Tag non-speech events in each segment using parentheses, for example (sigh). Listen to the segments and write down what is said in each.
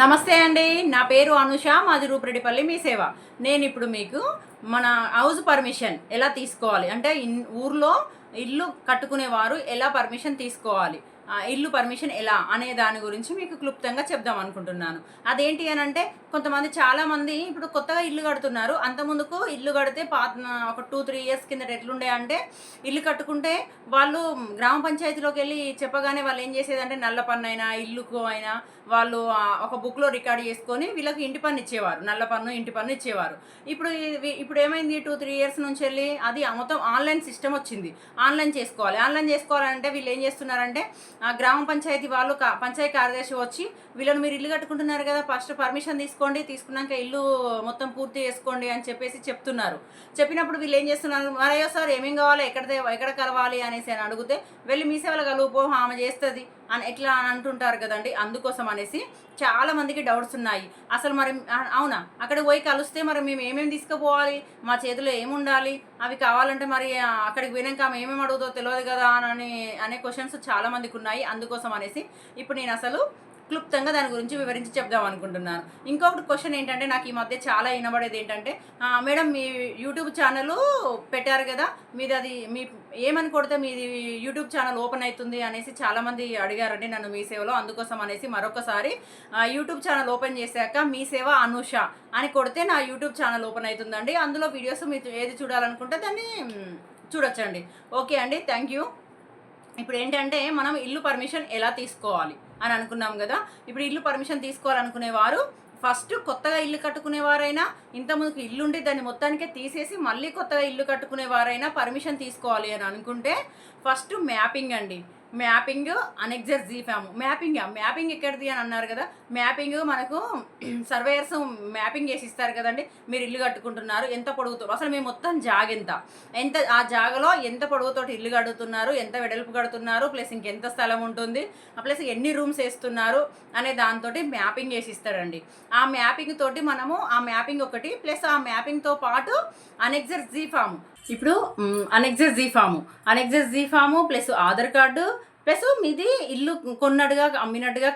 నమస్తే అండి. నా పేరు అనుష మాది రూపురెడ్డిపల్లి మీ సేవ. నేను ఇప్పుడు మీకు మన హౌస్ పర్మిషన్ ఎలా తీసుకోవాలి? అంటే ఇన్ ఊర్లో ఇల్లు కట్టుకునేవారు ఎలా పర్మిషన్ తీసుకోవాలి? ఇల్లు పర్మిషన్ ఎలా అనే దాని గురించి మీకు క్లుప్తంగా చెప్దాం అనుకుంటున్నాను. అదేంటి అని అంటే కొంతమంది చాలామంది ఇప్పుడు కొత్తగా ఇల్లు కడుతున్నారు. అంత ముందుకు ఇల్లు కడితే పాత ఒక టూ త్రీ ఇయర్స్ కింద ఎట్లుండే అంటే ఇల్లు కట్టుకుంటే వాళ్ళు గ్రామ పంచాయతీలోకి వెళ్ళి చెప్పగానే వాళ్ళు ఏం చేసేదంటే నల్ల పన్ను అయినా ఇల్లుకు అయినా వాళ్ళు ఒక బుక్లో రికార్డ్ చేసుకొని వీళ్ళకి ఇంటి పన్ను ఇచ్చేవారు. నల్ల పన్ను ఇంటి పన్ను ఇచ్చేవారు. ఇప్పుడు ఇప్పుడు ఏమైంది? టూ త్రీ ఇయర్స్ నుంచి వెళ్ళి అది మొత్తం ఆన్లైన్ సిస్టమ్ వచ్చింది. ఆన్లైన్ చేసుకోవాలి. ఆన్లైన్ చేసుకోవాలంటే వీళ్ళు ఏం చేస్తున్నారంటే గ్రామ పంచాయతీ వాళ్ళు పంచాయతీ కార్యదర్శి వచ్చి వీళ్ళని మీరు ఇల్లు కట్టుకుంటున్నారు కదా ఫస్ట్ పర్మిషన్ తీసుకోండి తీసుకున్నాక ఇల్లు మొత్తం పూర్తి చేసుకోండి అని చెప్పేసి చెప్తున్నారు. చెప్పినప్పుడు వీళ్ళు ఏం చేస్తున్నారు మరయ్యో సార్ ఏమేం కావాలి ఎక్కడ ఎక్కడ కలవాలి అనేసి అని అడిగితే వెళ్ళి మీ సేవలు కలుపు ఆమె చేస్తుంది. అని ఎట్లా అని అంటుంటారు కదండి. అందుకోసం అనేసి చాలా మందికి డౌట్స్ ఉన్నాయి. అసలు మరి అవునా? అక్కడ పోయి కలిస్తే మరి మేము ఏమేమి తీసుకుపోవాలి? మా చేతిలో ఏముండాలి? అవి కావాలంటే మరి అక్కడికి పోయినాక ఆమె ఏమేమి అడుగుతో తెలియదు కదా అని అనే క్వశ్చన్స్ చాలా మందికి ఉన్నాయి. అందుకోసం అనేసి ఇప్పుడు నేను అసలు క్లుప్తంగా దాని గురించి వివరించి చెప్దాం అనుకుంటున్నాను. ఇంకొకటి క్వశ్చన్ ఏంటంటే నాకు ఈ మధ్య చాలా వినబడేది ఏంటంటే మేడం మీ యూట్యూబ్ ఛానల్ పెట్టారు కదా మీది అది మీ ఏమని కొడితే మీది యూట్యూబ్ ఛానల్ ఓపెన్ అవుతుంది అనేసి చాలామంది అడిగారండి నన్ను మీ సేవలో. అందుకోసం అనేసి మరొకసారి యూట్యూబ్ ఛానల్ ఓపెన్ చేశాక మీ సేవ అనూష అని కొడితే నా యూట్యూబ్ ఛానల్ ఓపెన్ అవుతుందండి. అందులో వీడియోస్ మీరు ఏది చూడాలనుకుంటే దాన్ని చూడొచ్చండి. ఓకే అండి థ్యాంక్ యూ ఇప్పుడు ఏంటంటే మనం ఇల్లు పర్మిషన్ ఎలా తీసుకోవాలి? అని అనుకున్నాం కదా. ఇప్పుడు ఇల్లు పర్మిషన్ తీసుకోవాలనుకునేవారు ఫస్ట్ కొత్తగా ఇల్లు కట్టుకునేవారైనా ఇంతకుముందుకు ఇల్లు ఉండి దాన్ని మొత్తానికే తీసేసి మళ్ళీ కొత్తగా ఇల్లు కట్టుకునేవారైనా పర్మిషన్ తీసుకోవాలి అని అనుకుంటే ఫస్ట్ మ్యాపింగ్ అండి. Mapping annexure G mapping mapping ఎక్కడిది అని అన్నారు కదా మ్యాపింగ్ మనకు (clears throat) సర్వేయర్స్ మ్యాపింగ్ చేసి ఇస్తారు కదండి. మీరు ఇల్లు కట్టుకుంటున్నారు ఎంత పొడుగుతో అసలు మేము మొత్తం జాగ ఎంత? ఎంత ఆ జాగలో ఎంత పొడవుతోటి ఇల్లు కడుగుతున్నారు ఎంత వెడల్పు కడుతున్నారు ప్లస్ ఇంకెంత స్థలం ఉంటుంది ప్లస్ ఎన్ని రూమ్స్ వేస్తున్నారు అనే దాంతో మ్యాపింగ్ చేసి ఇస్తారండి. ఆ మ్యాపింగ్ తోటి మనము ఆ మ్యాపింగ్ ఒకటి ప్లస్ ఆ మ్యాపింగ్తో పాటు అనెక్జర్ జీ ఫామ్. ఇప్పుడు annexure G form annexure G form plus Aadhaar card plus మీది ఇల్లు కొన్నట్టుగా అమ్మినట్టుగా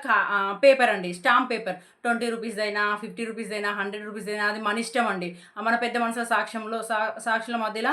పేపర్ అండి. Stamp paper. ట్వంటీ రూపీస్ అయినా ఫిఫ్టీ రూపీస్ అయినా హండ్రెడ్ రూపీస్ అయినా అది మన ఇష్టం అండి. మన పెద్ద మనుషుల సాక్ష్యంలో సా సాక్షుల మధ్యలో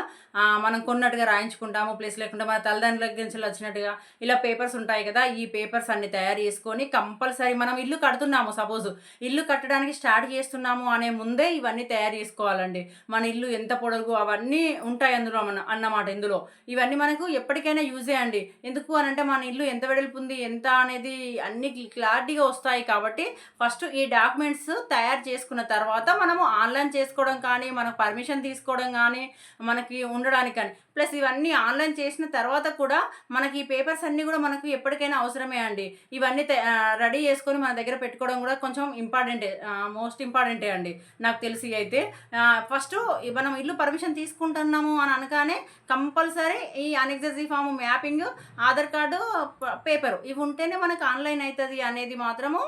మనం కొన్నట్టుగా రాయించుకుంటాము. ప్లేస్ లేకుండా మన తల్లిదండ్రుల నుంచి వచ్చినట్టుగా ఇలా పేపర్స్ ఉంటాయి కదా ఈ పేపర్స్ అన్ని తయారు చేసుకొని కంపల్సరీ మనం ఇల్లు కడుతున్నాము సపోజ్. ఇల్లు కట్టడానికి స్టార్ట్ చేస్తున్నాము అనే ముందే ఇవన్నీ తయారు చేసుకోవాలండి. మన ఇల్లు ఎంత పొడవు అవన్నీ ఉంటాయి అందులో మన అన్నమాట ఇందులో. ఇవన్నీ మనకు ఎప్పటికైనా యూజే అండి. ఎందుకు అని అంటే మన ఇల్లు ఎంత వెడల్పుంది ఎంత అనేది అన్ని క్లారిటీగా వస్తాయి కాబట్టి ఫస్ట్ ఈ డాక్యుమెంట్స్ తయారు చేసుకున్న తర్వాత మనము ఆన్లైన్ చేసుకోవడం కానీ మనకు పర్మిషన్ తీసుకోవడం కానీ మనకి ఉండడానికి కానీ ప్లస్ ఇవన్నీ ఆన్లైన్ చేసిన తర్వాత కూడా మనకి ఈ పేపర్స్ అన్నీ కూడా మనకు ఎప్పటికైనా అవసరమే అండి. ఇవన్నీ రెడీ చేసుకొని మన దగ్గర పెట్టుకోవడం కూడా కొంచెం ఇంపార్టెంటే మోస్ట్ ఇంపార్టెంటే అండి నాకు తెలిసి అయితే. ఫస్ట్ మనం ఇల్లు పర్మిషన్ తీసుకుంటున్నాము అని అనగానే కంపల్సరీ ఈ అనెక్సెసీ form mapping Aadhaar card paper ఇవి ఉంటేనే మనకు ఆన్లైన్ అవుతుంది అనేది మాత్రము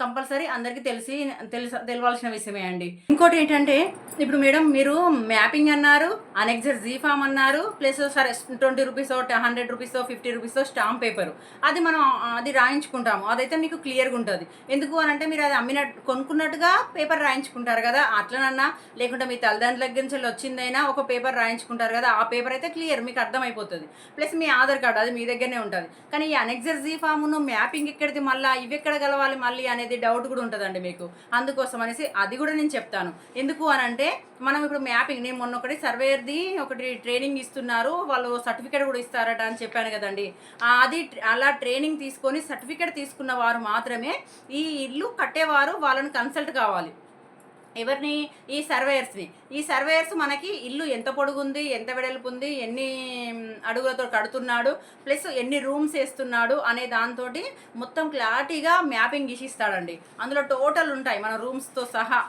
కంపల్సరీ అందరికీ తెలిసి తెలుస తెలవాల్సిన విషయమే అండి. ఇంకోటి ఏంటంటే ఇప్పుడు మేడం మీరు మ్యాపింగ్ అన్నారు అనెక్జర్ జీ ఫామ్ అన్నారు ప్లస్ సరే twenty rupees hundred rupees fifty rupees stamp paper. అది మనం అది రాయించుకుంటాము. అదైతే మీకు క్లియర్గా ఉంటుంది. ఎందుకు అని అంటే మీరు అది అమ్మినట్టు కొనుక్కున్నట్టుగా పేపర్ రాయించుకుంటారు కదా అట్లనన్నా లేకుంటే మీ తల్లిదండ్రుల దగ్గర నుంచి వచ్చిందైనా ఒక పేపర్ రాయించుకుంటారు కదా ఆ పేపర్ అయితే క్లియర్ మీకు అర్థమైపోతుంది. ప్లస్ మీ ఆధార్ కార్డు అది మీ దగ్గరనే ఉంటుంది. కానీ ఈ అనెక్జర్ జీ ఫామ్ను మ్యాపింగ్ ఎక్కడిది మళ్ళీ? ఇవి ఎక్కడ కలవాలి మళ్ళీ? అనేది డౌట్ కూడా ఉంటుందండి మీకు. అందుకోసం అనేసి అది కూడా నేను చెప్తాను. ఎందుకు అని అంటే మనం ఇప్పుడు మ్యాపింగ్ నేను మొన్న ఒకటి సర్వేయర్ది ఒకటి ట్రైనింగ్ ఇస్తున్నారు వాళ్ళు సర్టిఫికేట్ కూడా ఇస్తారట అని చెప్పాను కదండి. అది అలా ట్రైనింగ్ తీసుకొని సర్టిఫికేట్ తీసుకున్న వారు మాత్రమే ఈ ఇల్లు కట్టేవారు వాళ్ళని కన్సల్ట్ కావాలి. ఎవరిని? ఈ సర్వేయర్స్ని. ఈ సర్వేయర్స్ మనకి ఇల్లు ఎంత పొడుగుంది ఎంత వెడల్పు ఉంది ఎన్ని అడుగులతో కడుతున్నాడు ప్లస్ ఎన్ని రూమ్స్ వేస్తున్నాడు అనే దాంతో మొత్తం క్లారిటీగా మ్యాపింగ్ గీసిస్తాడండి. అందులో టోటల్ ఉంటాయి మన రూమ్స్తో సహా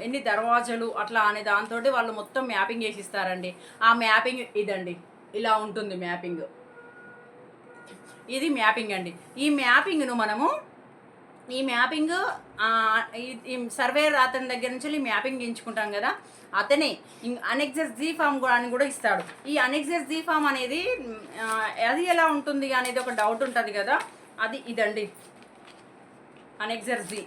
ఎన్ని దర్వాజలు అట్లా అనే దాంతో వాళ్ళు మొత్తం మ్యాపింగ్ చేసిస్తారండి ఆ మ్యాపింగ్ ఇదండి. ఇలా ఉంటుంది మ్యాపింగ్. ఇది మ్యాపింగ్ అండి. ఈ మ్యాపింగ్ను మనము ఈ మ్యాపింగ్ ఈ- ఈ సర్వేర్ అతని దగ్గర నుంచి మ్యాపింగ్ ఎంచుకుంటాం కదా అతనే అనెక్సెస్ జీ ఫామ్ కూడా అని కూడా ఇస్తాడు. ఈ అనెక్సెస్ జీ ఫామ్ అనేది అది ఎలా ఉంటుంది అనేది ఒక డౌట్ ఉంటుంది కదా అది ఇదండి. అనెక్సర్ జీ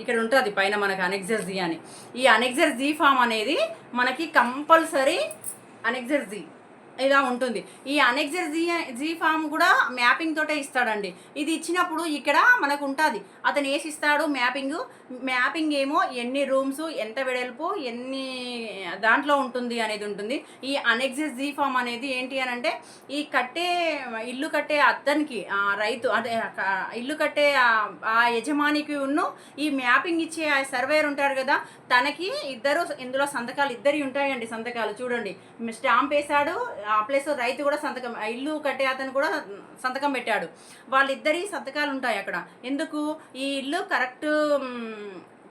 ఇక్కడ ఉంటుంది పైన మనకి అనెక్సర్ జీ అని. ఈ అనెక్సర్ జీ ఫామ్ అనేది మనకి కంపల్సరీ అనెక్సర్ జీ ఇలా ఉంటుంది. ఈ అనెక్సర్ జీ జీ ఫామ్ కూడా మ్యాపింగ్ తోటే ఇస్తాడండి. ఇది ఇచ్చినప్పుడు ఇక్కడ మనకు ఉంటుంది. అతను వేసి ఇస్తాడు మ్యాపింగ్ మ్యాపింగ్ ఏమో ఎన్ని రూమ్స్ ఎంత వెడల్పు ఎన్ని దాంట్లో ఉంటుంది అనేది ఉంటుంది. ఈ అనెక్సర్ జీ ఫామ్ అనేది ఏంటి అని అంటే ఈ కట్టే ఇల్లు కట్టే అతనికి ఆ రైతు అంటే ఇల్లు కట్టే ఆ- యజమానికి ఉన్ను ఈ మ్యాపింగ్ ఇచ్చే ఆ సర్వేయర్ ఉంటారు కదా తనకి ఇద్దరు ఇందులో సంతకాలు ఇద్దరి ఉంటాయండి సంతకాలు. చూడండి. స్టాంప్ వేశాడు ప్లస్ రైతు కూడా సంతకం ఇల్లు కట్టే అతను కూడా సంతకం పెట్టాడు. వాళ్ళిద్దరి సంతకాలు ఉంటాయి అక్కడ. ఎందుకు? ఈ ఇల్లు కరెక్ట్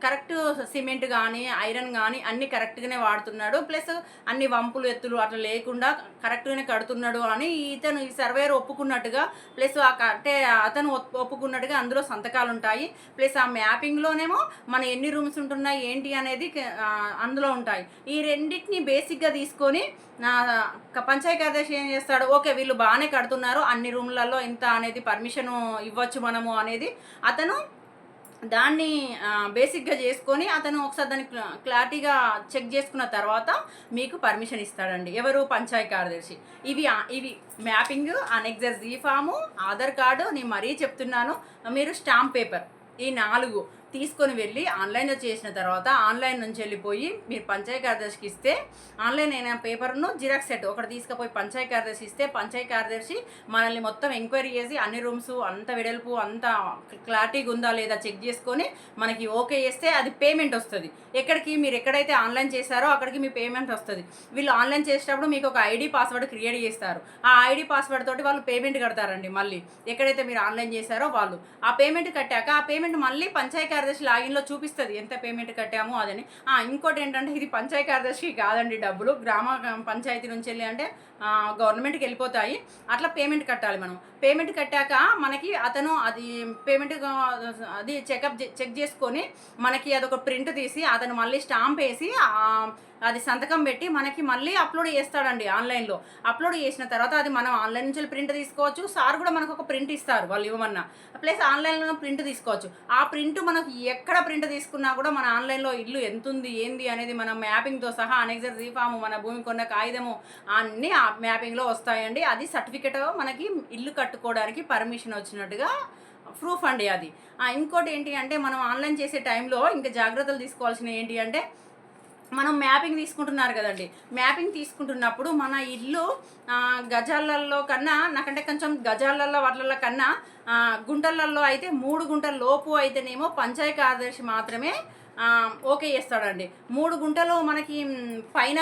కరెక్ట్ సిమెంట్ కానీ ఐరన్ కానీ అన్ని కరెక్ట్గానే వాడుతున్నాడు. ప్లస్ అన్ని వంపులు ఎత్తులు అట్లా లేకుండా కరెక్ట్గానే కడుతున్నాడు అని ఇతను ఈ సర్వేయర్ ఒప్పుకున్నట్టుగా ప్లస్ ఆ కట్టే అతను ఒప్పుకున్నట్టుగా అందులో సంతకాలు ఉంటాయి ప్లస్ ఆ మ్యాపింగ్లోనేమో మన ఎన్ని రూమ్స్ ఉంటున్నాయి ఏంటి అనేది అందులో ఉంటాయి. ఈ రెండింటిని బేసిక్గా తీసుకొని పంచాయతీ కార్యదర్శి ఏం చేస్తాడు? ఓకే వీళ్ళు బాగానే కడుతున్నారు అన్ని రూమ్లలో ఇంత అనేది పర్మిషన్ ఇవ్వచ్చు మనము అనేది. అతను దాన్ని బేసిక్గా చేసుకొని అతను ఒకసారి దాన్ని క్లారిటీగా చెక్ చేసుకున్న తర్వాత మీకు పర్మిషన్ ఇస్తాడండి. ఎవరు? పంచాయతీ కార్యదర్శి. ఇవి ఇవి mapping annexure G form Aadhaar card నేను మరీ చెప్తున్నాను. మీరు స్టాంప్ పేపర్ ఈ నాలుగు. తీసుకొని వెళ్ళి ఆన్లైన్లో చేసిన తర్వాత ఆన్లైన్ నుంచి వెళ్ళిపోయి మీరు పంచాయతీ కార్యదర్శికి ఇస్తే ఆన్లైన్ అయిన పేపర్ను జిరాక్స్ సెట్ ఒకటి తీసుకుపోయి పంచాయతీ కార్యదర్శి ఇస్తే పంచాయతీ కార్యదర్శి మనల్ని మొత్తం ఎంక్వైరీ చేసి అన్ని రూమ్స్ అంత వెడల్పు అంత క్లారిటీగా ఉందా లేదా చెక్ చేసుకొని మనకి ఓకే చేస్తే అది పేమెంట్ వస్తుంది. ఎక్కడికి మీరు ఎక్కడైతే ఆన్లైన్ చేశారో అక్కడికి మీ పేమెంట్ వస్తుంది. వీళ్ళు ఆన్లైన్ చేసేటప్పుడు మీకు ఒక ఐడి పాస్వర్డ్ క్రియేట్ చేస్తారు. ఆ ఐడి పాస్వర్డ్ తోటి వాళ్ళు పేమెంట్ కడతారండి మళ్ళీ. ఎక్కడైతే మీరు ఆన్లైన్ చేశారో వాళ్ళు. ఆ పేమెంట్ కట్టాక ఆ పేమెంట్ మళ్ళీ పంచాయతీ కార్యదర్శి లాగిన్లో చూపిస్తుంది ఎంత పేమెంట్ కట్టాము అదని. ఇంకోటి ఏంటంటే ఇది పంచాయతీ కార్యదర్శికి కాదండి డబ్బులు. గ్రామ పంచాయతీ నుంచి వెళ్ళి అంటే గవర్నమెంట్కి వెళ్ళిపోతాయి. అట్లా పేమెంట్ కట్టాలి మనం. పేమెంట్ కట్టాక మనకి అతను అది పేమెంట్ అది చెకప్ చెక్ చేసుకొని మనకి అదొక ప్రింట్ తీసి అతను మళ్ళీ స్టాంప్ వేసి అది సంతకం పెట్టి మనకి మళ్ళీ అప్లోడ్ చేస్తాడండి ఆన్లైన్లో. అప్లోడ్ చేసిన తర్వాత అది మనం ఆన్లైన్ నుంచి ప్రింట్ తీసుకోవచ్చు. సార్ కూడా మనకు ఒక ప్రింట్ ఇస్తారు వాళ్ళు ఇవ్వమన్నా. ప్లస్ ఆన్లైన్లో ప్రింట్ తీసుకోవచ్చు. ఆ ప్రింట్ మనకు ఎక్కడ ప్రింట్ తీసుకున్నా కూడా మన ఆన్లైన్లో ఇల్లు ఎంత ఉంది ఏంది అనేది మన మ్యాపింగ్తో సహా అనెక్సర్ రీఫాము మన భూమి కొన్న కాగితము అన్నీ ఆ మ్యాపింగ్లో వస్తాయండి. అది సర్టిఫికెట్ మనకి ఇల్లు కట్టుకోవడానికి పర్మిషన్ వచ్చినట్టుగా ప్రూఫ్ అండి అది. ఇంకోటి ఏంటి అంటే మనం ఆన్లైన్ చేసే టైంలో ఇంకా జాగ్రత్తలు తీసుకోవాల్సినవి ఏంటి అంటే మనం మ్యాపింగ్ తీసుకుంటున్నారు కదండి. మ్యాపింగ్ తీసుకుంటున్నప్పుడు మన ఇల్లు గజాలల్లో గజాలలో కన్నా నాకంటే కొంచెం గజాలలో వాటిలలో కన్నా గుంటలలో అయితే మూడు గుంటల లోపు అయితేనేమో పంచాయతీ కార్యదర్శి మాత్రమే ఓకే చేస్తాడండి. మూడు గుంటలు మనకి పైన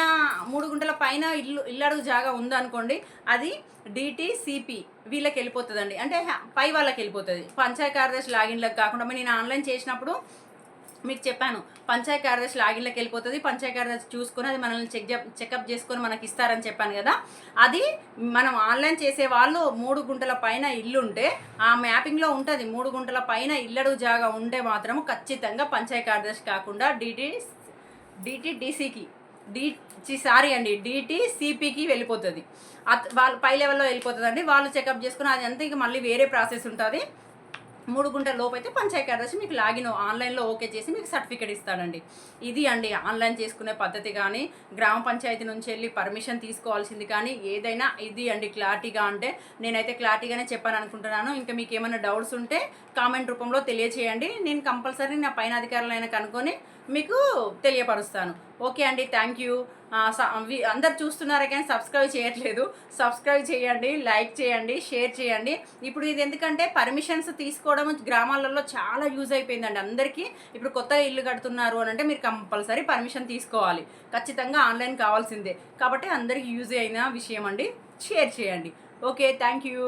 మూడు గుంటల పైన ఇల్లు ఇల్లడుగు జాగా ఉందనుకోండి అది డిటిసిపి వీళ్ళకి వెళ్ళిపోతుందండి. అంటే పై వాళ్ళకి వెళ్ళిపోతుంది. పంచాయతీ కార్యదర్శి లాగిన్లకు కాకుండా నేను ఆన్లైన్ చేసినప్పుడు మీకు చెప్పాను పంచాయతీ కార్యదర్శి లాగిన్లోకి వెళ్ళిపోతుంది పంచాయతీ కార్యదర్శి చూసుకొని అది మనల్ని చెక్ చెకప్ చేసుకొని మనకి ఇస్తారని చెప్పాను కదా. అది మనం ఆన్లైన్ చేసే వాళ్ళు మూడు గుంటల పైన ఇల్లు ఉంటే ఆ మ్యాపింగ్లో ఉంటుంది మూడు గుంటల పైన ఇల్లడు జాగా ఉంటే మాత్రం ఖచ్చితంగా పంచాయతీ కార్యదర్శి కాకుండా డిటి డిటి డి సారీ అండి డిటిసిపికి వెళ్ళిపోతుంది. వాళ్ళు పై లెవెల్లో వెళ్ళిపోతుంది అండి వాళ్ళు చెకప్ చేసుకుని అది అంతా ఇక మళ్ళీ వేరే ప్రాసెస్ ఉంటుంది. మూడు గుంటల లోపు అయితే పంచాయతీ కార్యదర్శి మీకు లాగిన్ ఆన్లైన్లో ఓకే చేసి మీకు సర్టిఫికేట్ ఇస్తాడండి. ఇది అండి ఆన్లైన్ చేసుకునే పద్ధతి కానీ గ్రామ పంచాయతీ నుంచి వెళ్ళి పర్మిషన్ తీసుకోవాల్సింది కానీ ఏదైనా ఇది అండి క్లారిటీగా అంటే నేనైతే క్లారిటీగానే చెప్పాను అనుకుంటున్నాను. ఇంకా మీకు ఏమైనా డౌట్స్ ఉంటే కామెంట్ రూపంలో తెలియచేయండి. నేను కంపల్సరీ నా పైన అధికారులైనా కనుక్కొని మీకు తెలియపరుస్తాను. ఓకే అండి థ్యాంక్ యూ. అందరు చూస్తున్నారా కానీ సబ్స్క్రైబ్ చేయట్లేదు. సబ్స్క్రైబ్ చేయండి లైక్ చేయండి షేర్ చేయండి. ఇప్పుడు ఇది ఎందుకంటే పర్మిషన్స్ తీసుకోవడం గ్రామాలలో చాలా యూజ్ అయిపోయిందండి అందరికీ. ఇప్పుడు కొత్త ఇల్లు కడుతున్నారు అని అంటే మీరు కంపల్సరీ పర్మిషన్ తీసుకోవాలి. ఖచ్చితంగా ఆన్లైన్ కావాల్సిందే. కాబట్టి అందరికీ యూజ్ అయిన విషయం అండి. షేర్ చేయండి. Okay thank you.